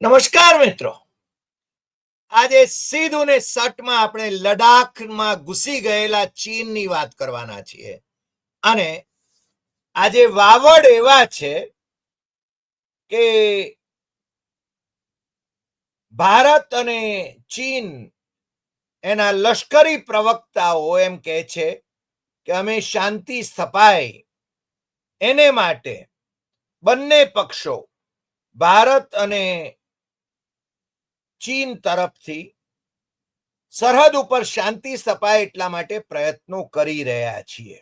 નમસ્કાર મિત્રો. આજે સીધું ને સટમાં આપણે લડાખમાં ઘૂસી ગયેલા ચીનની વાત કરવાના છીએ. અને આજે વાવડ એવા છે કે ભારત અને ચીન એના લશ્કરી પ્રવક્તાઓ એમ કહે છે કે અમે શાંતિ સ્થપાય. એને માટે બંને પક્ષો ભારત અને ચીન તરફથી સરહદ ઉપર શાંતિ સ્થપાય એટલા માટે પ્રયત્નો કરી રહ્યા છીએ.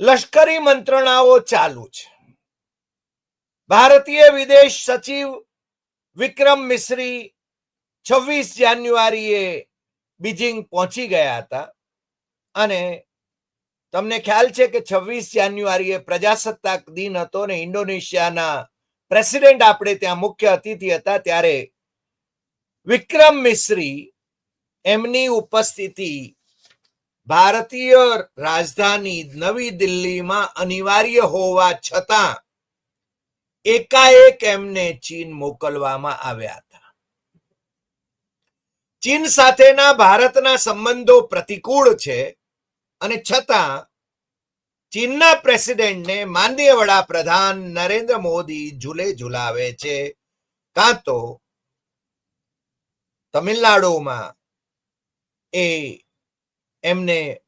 લશ્કરી મંત્રણાઓ ચાલુ છે. ભારતીય વિદેશ સચિવ વિક્રમ મિશ્રી છવ્વીસ જાન્યુઆરીએ બીજિંગ પહોંચી ગયા હતા અને તમને ખ્યાલ છે કે છવ્વીસ જાન્યુઆરીએ પ્રજાસત્તાક દિન હતો ને ઇન્ડોનેશિયાના પ્રેસિડેન્ટ આપણે ત્યાં મુખ્ય અતિથિ હતા ત્યારે વિક્રમ મિશ્રી એમની ઉપસ્થિતિ ભારતીય રાજધાની નવી દિલ્હીમાં અનિવાર્ય હોવા છતાં એકાએક એમને ચીન મોકલવામાં આવ્યા હતા. ચીન સાથેના ભારતના સંબંધો પ્રતિકૂળ છે અને છતાં ચીનના પ્રેસિડેન્ટને માનનીય વડાપ્રધાન નરેન્દ્ર મોદી ઝૂલે ઝુલાવે છે. કાં તો તમિલનાડુમાં એ એમને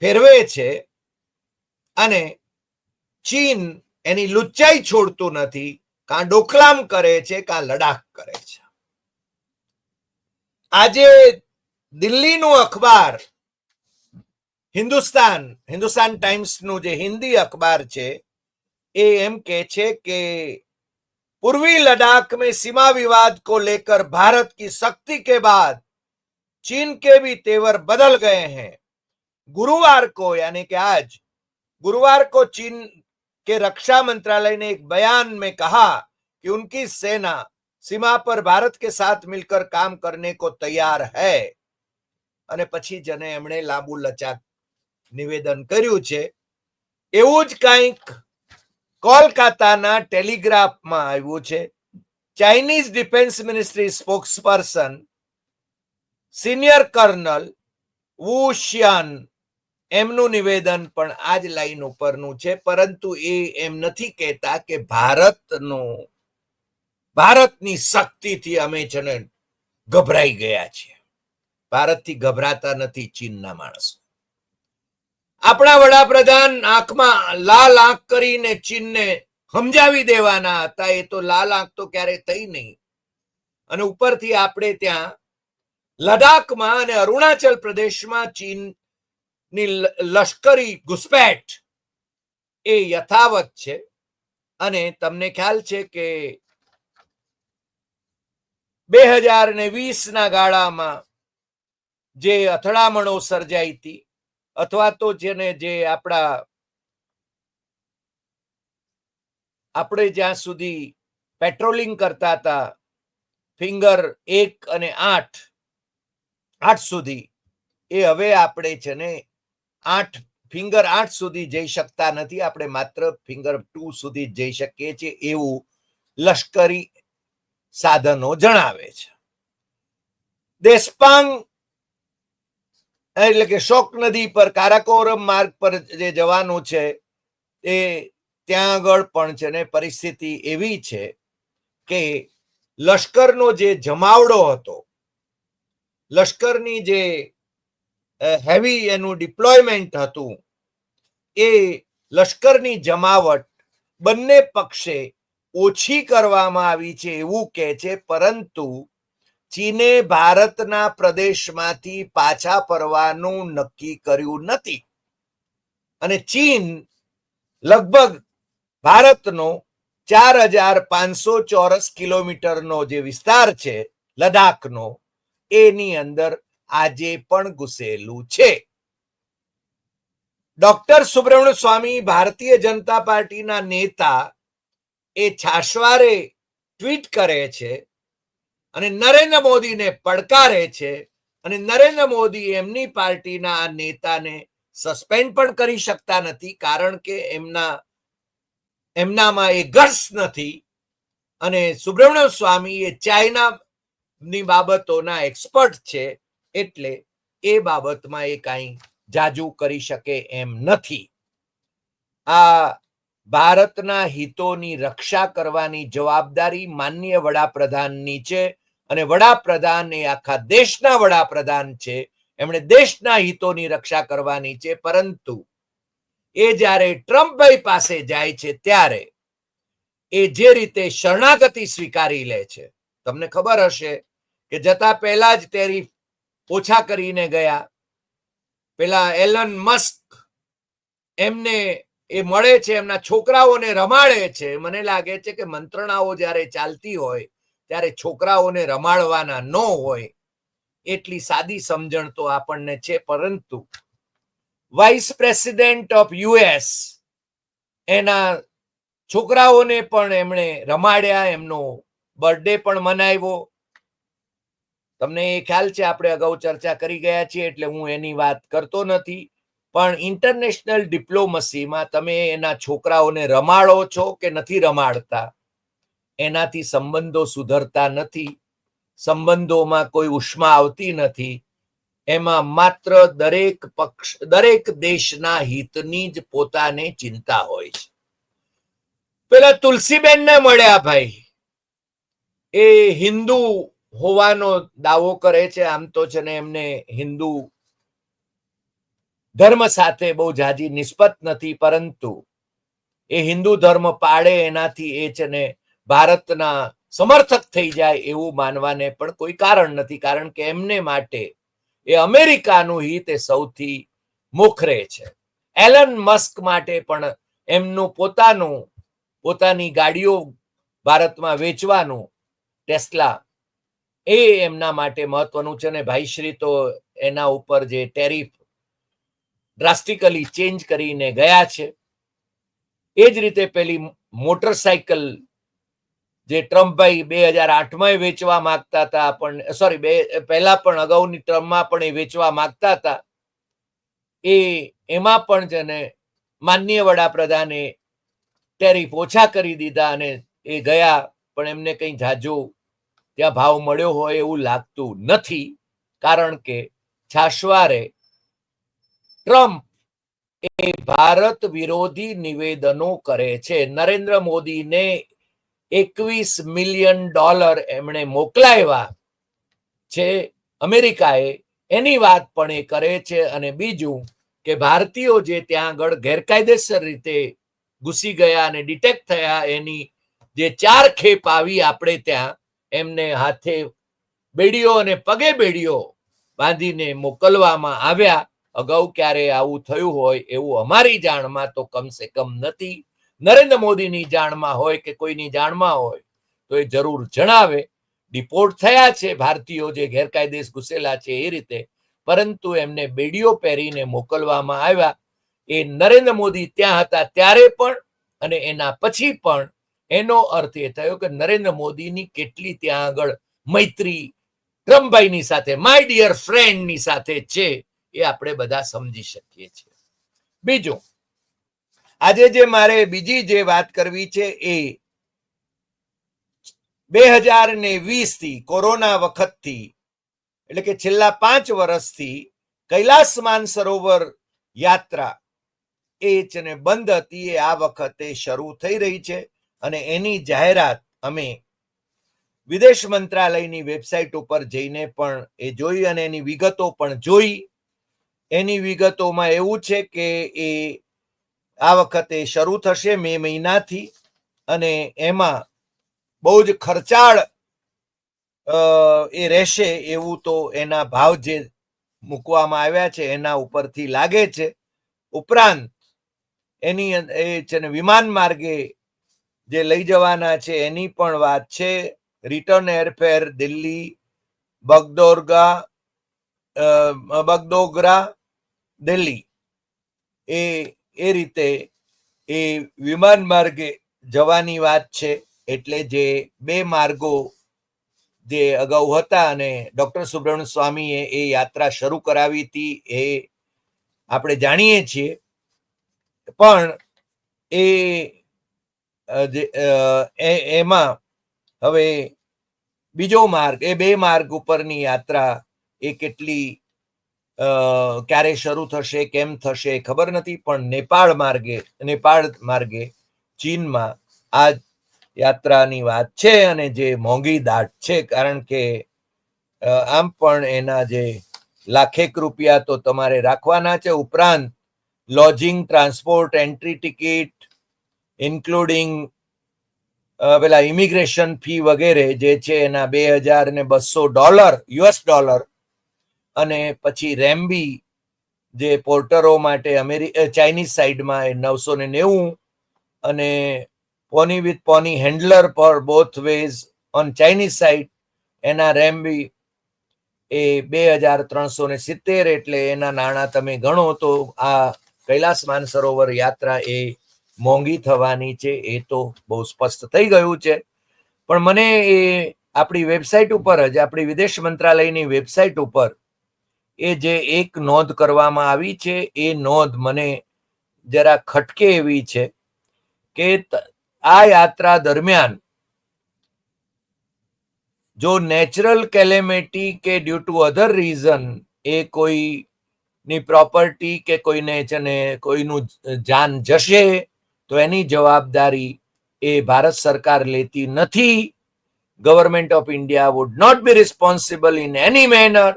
ફેરવે છે અને ચીન એની લુચ્ચાઈ છોડતું નથી. કાં ડોકલામ કરે છે, કાં લડાખ કરે છે. આજે દિલ્હીનું અખબાર हिंदुस्तान હિન્દુસ્તાન ટાઈમ્સનું જે હિન્દી અખબાર છે, એ એમ કહે છે કે पूर्वी लद्दाख में सीमा विवाद को लेकर भारत की सख्ती के बाद चीन के भी तेवर बदल गए हैं गुरुवार को यानी कि आज गुरुवार को चीन के रक्षा मंत्रालय ने एक बयान में कहा कि उनकी सेना सीमा पर भारत के साथ मिलकर काम करने को तैयार है અને પછી જને એમણે લાંબુ લચાક નિવેદન કર્યું છે. એવું જ કંઈક કોલકાતાના ટેલિગ્રાફમાં આવ્યું છે. Chinese defence ministry spokesperson senior colonel Wu Xian એમનું નિવેદન પણ આ જ લાઈન ઉપરનું છે. પરંતુ એ એમ નથી કહેતા કે ભારતનું, ભારતની શક્તિથી અમે છે ગભરાઈ ગયા છીએ. ભારતથી ગભરાતા નથી ચીનના માણસો. આપણા વડાપ્રધાન આંખમાં લાલ આંખ કરીને ચીનને સમજાવી દેવાના હતા. એ તો લાલ આંખ તો ક્યારે થઈ નહીં. અને ઉપરથી આપણે ત્યાં લડાખમાં અને અરુણાચલ પ્રદેશમાં ચીનની લશ્કરી ઘુસપેઠ એ યથાવત છે. અને તમને ખ્યાલ છે કે બે હજાર ને વીસના ગાળામાં જે અથડામણો સર્જાઈ હતી અથવા તો જેને જે આપણા આપણે જ્યાં સુધી પેટ્રોલિંગ કરતા હતા, ફિંગર એક અને આઠ આઠ સુધી, એ હવે આપણે છે ને આઠ, ફિંગર આઠ સુધી જઈ શકતા નથી. આપણે માત્ર ફિંગર ટુ સુધી જઈ શકીએ છીએ એવું લશ્કરી સાધનો જણાવે છે. દેશપાંગ એટલે કે શોક નદી પર, કારાકોરમ માર્ગ પર જે જવાનું છે, એ ત્યાં આગળ પણ છે ને પરિસ્થિતિ એવી છે કે લશ્કરનો જે જમાવડો હતો, લશ્કરની જે હેવી એનું ડિપ્લોયમેન્ટ હતું, એ લશ્કરની જમાવટ બંને પક્ષે ઓછી કરવામાં આવી છે એવું કહે છે, પરંતુ ચીને ભારતના પ્રદેશમાંથી પાછા ફરવાનું નક્કી કર્યું નથી. અને ચીન લગભગ ભારતનો ચાર હજાર પાંચસો ચોરસ કિલોમીટરનો જે વિસ્તાર છે લદાખનો એની અંદર આજે પણ ઘૂસેલું છે. ડોક્ટર સુબ્રમણ્ય સ્વામી ભારતીય જનતા પાર્ટીના નેતા એ છાશવારે ટ્વીટ કરે છે અને નરેન્દ્ર મોદીને પડકારે છે અને નરેન્દ્ર મોદી એમની પાર્ટીના આ નેતાને સસ્પેન્ડ પણ કરી શકતા નથી કારણ કે એમના એમનામાં એ ગર્સ નથી અને સુબ્રમણ્યમ સ્વામી એ ચાઇનાની બાબતોના એક્સપર્ટ છે એટલે એ બાબતમાં એ કાંઈ જાજુ કરી શકે એમ નથી. આ ભારતના હિતોની રક્ષા કરવાની જવાબદારી માન્ય વડાપ્રધાનની છે અને વડાપ્રધાન એ આખા દેશના વડાપ્રધાન છે. એમણે દેશના હિતોની રક્ષા કરવાની છે. પરંતુ એ જ્યારે ટ્રમ્પભાઈ પાસે જાય છે ત્યારે એ જે રીતે શરણાગતિ સ્વીકારી લે છે. તમને ખબર હશે કે જતા પહેલા જ તેરી ઓછા કરીને ગયા. પેલા એલન મસ્ક એમને એ મળે છે, એમના છોકરાઓને રમાડે છે. મને લાગે છે કે મંત્રણાઓ જ્યારે ચાલતી હોય ત્યારે છોકરાઓને રમાડવાના ન હોય, એટલી સાદી સમજણ તો આપણને છે. પરંતુ વાઇસ પ્રેસિડેન્ટ ઓફ યુએસ એના છોકરાઓને પણ એમણે રમાડ્યા, એમનો બર્થડે પણ મનાવ્યો. તમને એ ખ્યાલ છે, આપણે અગાઉ ચર્ચા કરી ગયા છીએ, એટલે હું એની વાત કરતો નથી. પણ ઇન્ટરનેશનલ ડિપ્લોમસીમાં તમે એના છોકરાઓને રમાડો છો કે નથી રમાડતા? એનાથી સંબંધો સુધરતા નથી, સંબંધોમાં કોઈ ઉષ્મા આવતી નથી, એમાં માત્ર દરેક પક્ષ, દરેક દેશના હિતની જ પોતાને ચિંતા હોય છે. પેલા તુલસીબેનને મળ્યા ભાઈ. એ હિન્દુ હોવાનો દાવો કરે છે, આમ તો છે ને એમને હિન્દુ ધર્મ સાથે બહુ જાજી નિસ્બત નથી, પરંતુ એ હિન્દુ ધર્મ પાડે એનાથી એ છે ને ભારતના સમર્થક થઈ જાય એવું માનવાને પણ કોઈ કારણ નથી, કારણ કે એમને માટે એ અમેરિકાનું હિત એ સૌથી મોખરે છે. એલન મસ્ક માટે પણ એમનું પોતાનું, પોતાની ગાડીઓ ભારતમાં વેચવાનું ટેસ્લા એ એમના માટે મહત્વનું છે ને ભાઈશ્રી તો એના ઉપર જે ટેરિફ ડ્રાસ્ટિકલી ચેન્જ કરીને ગયા છે. એ જ રીતે પેલી મોટરસાયકલ જે ટ્રમ્પભાઈ બે હજાર આઠમાં વેચવા માંગતા હતા, પણ સોરી બે, પહેલા પણ અગાઉની ટ્રમ્પમાં પણ એ વેચવા માંગતા હતા. એ, એમાં પણ જેને માન્ય વડાપ્રધાને ટેરિફ ઓછા કરી દીધા અને એ ગયા, પણ એમને કંઈ જાજો ત્યાં ભાવ મળ્યો હોય એવું લાગતું નથી, કારણ કે છાશવારે ટ્રમ્પ એ ભારત વિરોધી નિવેદનો કરે છે. નરેન્દ્ર મોદીને એકવીસ મિલિયન ડોલર એમણે મોકલાવ્યા છે અમેરિકાએ. એની વાત પણ એ કરે છે અને બીજું કે ભારતીયો જે ત્યાં આગળ ગેરકાયદેસર રીતે ઘૂસી ગયા અને ડિટેક્ટ થયા, એની જે ચાર ખેપ આવી આપણે ત્યાં, એમને હાથે બેડીઓ અને પગે બેડીઓ બાંધીને મોકલવામાં આવ્યા. અગાઉ ક્યારે આવું થયું હોય એવું અમારી જાણમાં તો કમસે કમ નથી. નરેન્દ્ર મોદીની જાણમાં હોય કે કોઈની જાણમાં હોય, તો એ જરૂર જણાવે. ડિપોર્ટ થયા છે, ભારતીયો જે ગેરકાયદેસ ઘૂસેલા છે એ રીતે. પરંતુ એમને બેડીઓ પહેરીને મોકલવામાં આવ્યા. એ નરેન્દ્ર મોદી ત્યાં હતા ત્યારે પણ અને એના પછી પણ એનો અર્થ એ થયો કે નરેન્દ્ર મોદીની કેટલી ત્યાં આગળ મૈત્રી ટ્રમ્પભાઈની સાથે, માય ડિયર ફ્રેન્ડની સાથે છે એ આપણે બધા સમજી શકીએ છીએ. બીજું આજે જે મારે બીજી જે વાત કરવી છે એ બે હજાર ને વીસથી કોરોના વખતથી, એટલે કે છેલ્લા પાંચ વર્ષથી કૈલાસ માનસરોવર યાત્રા એ છે બંધ હતી એ આ વખતે શરૂ થઈ રહી છે અને એની જાહેરાત અમે વિદેશ મંત્રાલયની વેબસાઇટ ઉપર જઈને પણ એ જોઈ અને એની વિગતો પણ જોઈ. એની વિગતોમાં એવું છે કે એ આ વખતે શરૂ થશે મે મહિનાથી અને એમાં બહુ જ ખર્ચાળ એ રહેશે એવું તો એના ભાવ જે મૂકવામાં આવ્યા છે એના ઉપરથી લાગે છે. ઉપરાંત એની એ છે ને વિમાન માર્ગે જે લઈ જવાના છે એની પણ વાત છે. Return airfare Delhi, Bagdogra Bagdogra Delhi. એ એ રીતે એ વિમાન માર્ગે જવાની વાત છે. એટલે જે બે માર્ગો જે અગાઉ હતા અને ડોક્ટર સુબ્રમણ્ય સ્વામીએ એ યાત્રા શરૂ કરાવી હતી એ આપણે જાણીએ છીએ. પણ એ એમાં હવે બીજો માર્ગ, એ બે માર્ગ ઉપરની યાત્રા એ કેટલી ક્યારે શરૂ થશે, કેમ થશે, ખબર નથી, પણ નેપાળ માર્ગે નેપાળ માર્ગે, ચીનમાં આ યાત્રાની વાત છે અને જે મોંઘી દાટ છે, કારણ કે આમ પણ એના જે લાખેક રૂપિયા તો તમારે રાખવાના છે, ઉપરાંત lodging, transport, entry ticket, including પેલા ઇમિગ્રેશન ફી વગેરે જે છે, એના બે હજાર ને બસો ડોલર, યુએસ ડોલર અને પછી રેમ્બી જે પોર્ટરો માટે અમેરિ ચાઇનીઝ સાઈડમાં એ નવસો ને નેવું અને પોની વિથ પોની હેન્ડલર પર both ways on Chinese side, એના રેમ્બી એ બે હજાર ત્રણસો ને સિત્તેર એટલે એના નાણાં તમે ગણો તો આ કૈલાસ માનસરોવર યાત્રા એ મોંઘી થવાની છે, એ તો બહુ સ્પષ્ટ થઈ ગયું છે. પણ મને એ આપણી વેબસાઇટ ઉપર જ, આપણી વિદેશ મંત્રાલયની વેબસાઇટ ઉપર એ જે એક નોંધ કરવામાં આવી છે, એ નોંધ મને જરા ખટકે એવી છે કે આ યાત્રા દરમિયાન જો નેચરલ કેલેમિટી કે ડ્યુ ટુ અધર રીઝન એ કોઈની પ્રોપર્ટી કે કોઈને છે ને કોઈનું જાન જશે, તો એની જવાબદારી એ ભારત સરકાર લેતી નથી. Government of India would not be responsible in any manner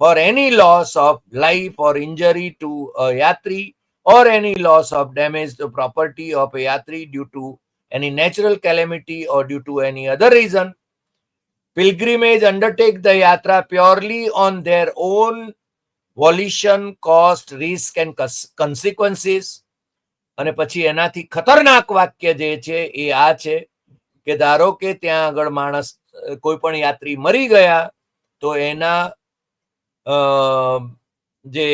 any loss of life or injury to a yatri or any loss of damage to property of a yatri due to any natural calamity or due to any other reason. Pilgrimage undertake the yatra purely on their own volition, cost, risk and cons- consequences. અને પછી એનાથી ખતરનાક વાક્ય જે છે એ આ છે કે ધારો કે ત્યાં આગળ માણસ અ, કોઈ પણ યાત્રી મરી ગયા તો એના અ, જે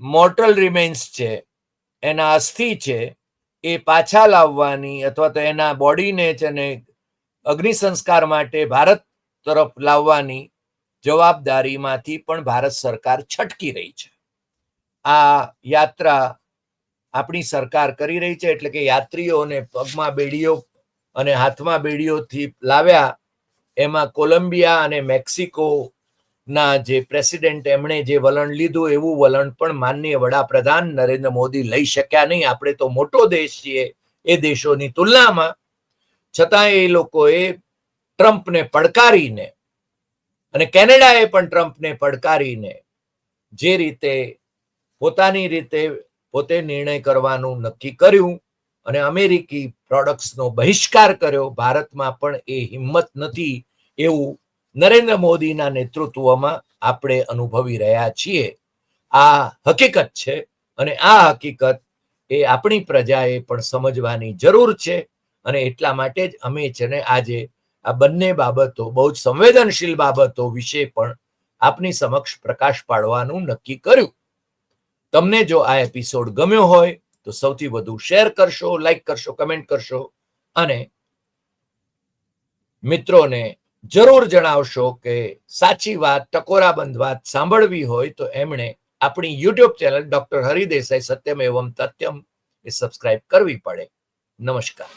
મોર્ટલ રિમેન્સ છે, એના અસ્થિ છે, એ પાછા લાવવાની અથવા તો એના બોડીને છે ને અગ્નિ સંસ્કાર માટે ભારત તરફ લાવવાની જવાબદારીમાંથી પણ ભારત સરકાર છટકી રહી છે. આ યાત્રા આપણી સરકાર કરી રહી છે, એટલે કે યાત્રીઓને પગમાં બેડીઓ અને હાથમાં બેડીઓથી લાવ્યા, એમાં કોલંબિયા અને મેક્સિકો ના, જે પ્રેસિડેન્ટ એમણે જે વલણ લીધું, એવું વલણ પણ માનનીય વડાપ્રધાન નરેન્દ્ર મોદી લઈ શક્યા નહીં. આપણે તો મોટો દેશ છીએ એ દેશોની તુલનામાં. છતાં એ લોકોએ ટ્રમ્પને પડકારીને અને કેનેડાએ પણ ટ્રમ્પને પડકારીને જે રીતે પોતાની રીતે પોતે નિર્ણય કરવાનું નક્કી કર્યું અને અમેરિકી પ્રોડક્ટ્સનો બહિષ્કાર કર્યો, ભારતમાં પણ એ હિંમત નથી એવું નરેન્દ્ર મોદીના નેતૃત્વમાં આપણે અનુભવી રહ્યા છીએ. આ હકીકત છે અને આ હકીકત એ આપણી પ્રજાએ પણ સમજવાની જરૂર છે અને એટલા માટે જ અમે છે ને આજે આ બંને બાબતો, બહુ જ સંવેદનશીલ બાબતો વિશે પણ આપની સમક્ષ પ્રકાશ પાડવાનું નક્કી કર્યું. તમને જો આ એપિસોડ ગમ્યો હોય તો સૌથી વધુ શેર કરશો, લાઈક કરશો, કમેન્ટ કરશો અને મિત્રોને જરૂર જણાવશો કે સાચી વાત, ટકોરાબંધ વાત સાંભળવી હોય તો એમણે આપણી YouTube channel doctor Hari Desai Satyam Evam Tathyam એ સબસ્ક્રાઇબ કરવી પડે. નમસ્કાર.